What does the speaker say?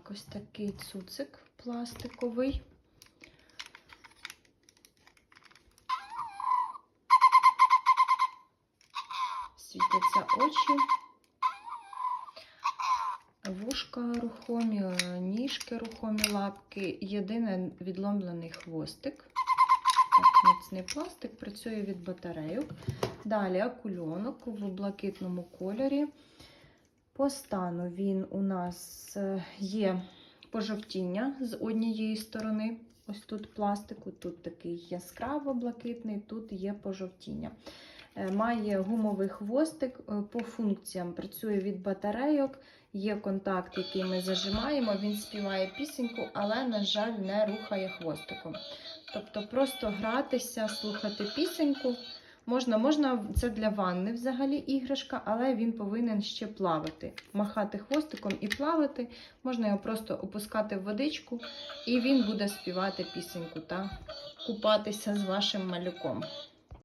Так, ось такий цуцик пластиковий. Світяться очі. Вушка рухомі, ніжки рухомі лапки. Єдине відломлений хвостик. Так, міцний пластик, працює від батарейок. Далі акульонок в блакитному кольорі. По стану він у нас е, є пожовтіння з однієї сторони. Ось тут пластику, тут такий яскраво блакитний, тут є пожовтіння. Е, Має гумовий хвостик, е, по функціям працює від батарейок, є контакт, який ми зажимаємо, він співає пісеньку, але, на жаль, не рухає хвостиком. Тобто просто гратися, слухати пісеньку. Можна, можна, це для ванни взагалі іграшка, але він повинен ще плавати. Махати хвостиком і плавати. Можна його просто опускати в водичку, і він буде співати пісеньку та купатися з вашим малюком.